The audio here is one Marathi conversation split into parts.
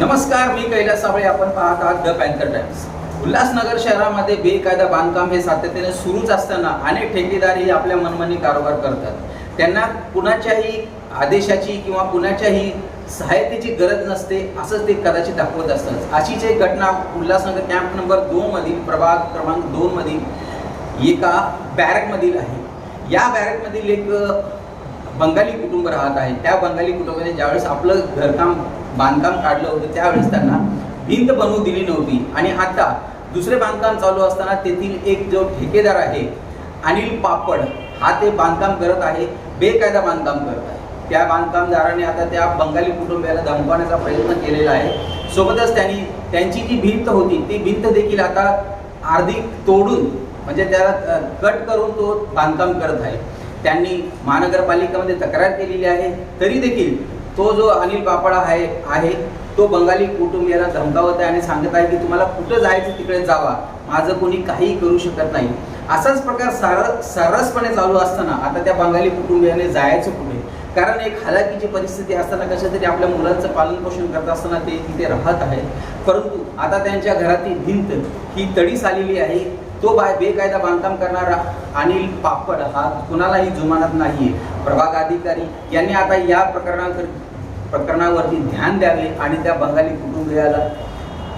नमस्कार मी कैलास सावळे. आपण पाहत आहात द पॅन्थर टाइम्स. उल्हासनगर शहरामध्ये बेकायदा बांधकाम हे सातत्याने सुरूच असताना अनेक ठेकेदार हे आपल्या मनमानी कारोबार करतात. त्यांना कुणाच्याही आदेशाची किंवा कुणाच्याही सहायतेची गरज नसते असंच ते कदाचित दाखवत असतात. अशीच एक घटना उल्हासनगर कॅम्प नंबर दोन मधील प्रभाग क्रमांक दोन मधील एका बॅरकमधील आहे. या बॅरकमधील एक बंगाली कुटुंब राहत आहे. त्या बंगाली कुटुंबाने ज्यावेळेस आपलं घरकाम बांधकाम काढलं होतं त्यावेळेस त्यांना भिंत बनवू दिली नव्हती. आणि आता दुसरे बांधकाम चालू असताना तेथील एक जो ठेकेदार आहे अनिल पापड हा ते बांधकाम करत आहे बेकायदा बांधकाम करत आहे. त्या बांधकामदाराने आता त्या बंगाली कुटुंबियाला धमकवण्याचा प्रयत्न केलेला आहे. सोबतच त्यांनी त्यांची जी भिंत होती ती भिंत देखील आता अर्धी तोडून म्हणजे त्याला कट करून तो बांधकाम करत आहे. त्यांनी महानगरपालिकेमध्ये तक्रार केलेली आहे. तरी देखील तो जो अनिल बापडा आहे आहे तो बंगाली कुटुंबियाला धमकावत आहे आणि सांगत आहे की तुम्हाला कुठं जायचं तिकडे जावा. माझं कोणी काहीही करू शकत नाही. असाच प्रकार सर सर्रासपणे चालू असताना आता त्या बंगाली कुटुंबियाने जायचं कुठे कारण एक हालाकीची परिस्थिती असताना कशा तरी आपल्या मुलांचं पालनपोषण करत असताना ते तिथे राहत आहेत. परंतु आता त्यांच्या घरातील भिंत ही तडीस आलेली आहे. तो बाय बेकायदा बांधकाम करणारा अनिल पापड हा कुणालाही जुमानत नाही प्रभाग अधिकारी यांनी आता या प्रकरणाकर प्रकरणावरती ध्यान द्यावे आणि त्या बंगाली कुटुंबियाला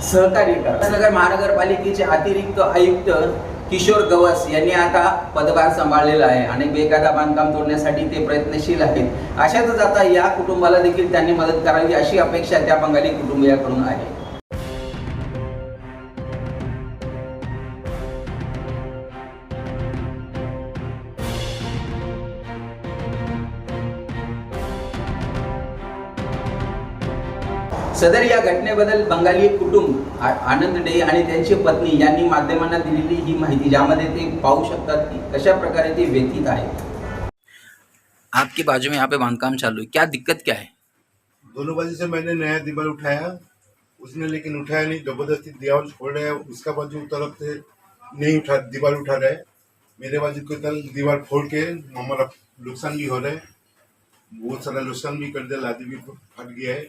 सहकार्य करा. नगर महानगरपालिकेचे अतिरिक्त आयुक्त किशोर गवस यांनी आता पदभार सांभाळलेला आहे आणि बेकायदा बांधकाम तोडण्यासाठी ते प्रयत्नशील आहेत. अशातच आता या कुटुंबाला देखील त्यांनी मदत करावी अशी अपेक्षा त्या बंगाली कुटुंबियाकडून आहे. सदर या घटनेबद्दल बंगाली कुटुंब आनंद डे आणि त्यांची पत्नी यांनी माध्यमांना दिलेली ही माहिती ज्यामध्ये ते पाहू शकतात की कशा प्रकारे ते व्यतीत आहेत. आपकी बाजू में यहाँ पे बांधकाम चालू है. क्या दिक्कत क्या है? दोनों बाजू से मैंने नया दीवार उठाया। उसने लेकिन उठाया नहीं ज़बरदस्ती दीवार छोड़ रहा है। उसका बाजू तरफ़ से नहीं उठा दीवार उठा रहा है। मेरे बाजू की तरफ़ दीवार फोड़ के हमारा नुकसान भी हो रहा है। बहुत सारा नुकसान भी कर दिया लादी भी फट गया है।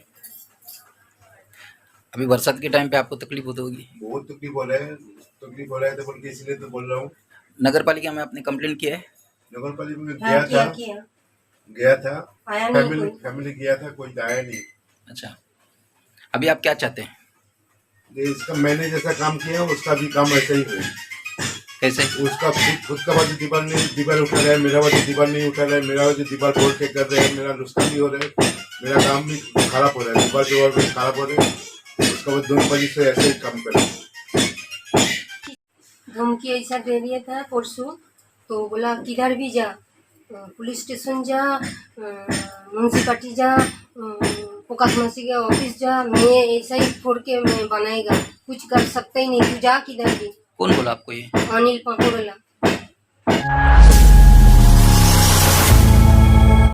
अभी बरसात के टाइम पे आपको तकलीफ़ होती होगी? बहुत तकलीफ़ हो रहा है तकलीफ़ हो रहा है तो बोल के इसलिए तो बोल रहा हूँ। नगर पालिका में आपने कंप्लेंट किया है? नगर पालिका में हाँ, गया था। गया था। फैमिली फैमिली गया था कोई आया नहीं। अच्छा। अभी आप क्या चाहते हैं? इसका मैंने जैसा काम किया उसका भी काम ऐसा ही है? कैसे उसका खुद खुद का बाजू दीवार नहीं दीवार उठा रहा है मेरा बाजू दीवार नहीं उठा रहा है मेरा बाजू दीवार फोड़ के कर रहे हैं मेरा नुकसान भी हो रहा है मेरा काम भी खराब हो रहा है दीवार दीवार भी खराब हो रहे हैं। उसका बाद दोनों बाजू से ऐसे ही काम करें धमकी ऐसा दे दिया था परसों तो बोला किधर भी जा पुलिस स्टेशन जा म्यूनसिपाली जा पोकासमासी के ऑफ़िस जा मैं ऐसा ही फोड़ के मैं बनाएगा कुछ कर सकता ही नहीं तू जा किधर भी। कौन बोला आपको ये? अनिल पापड़ बोला।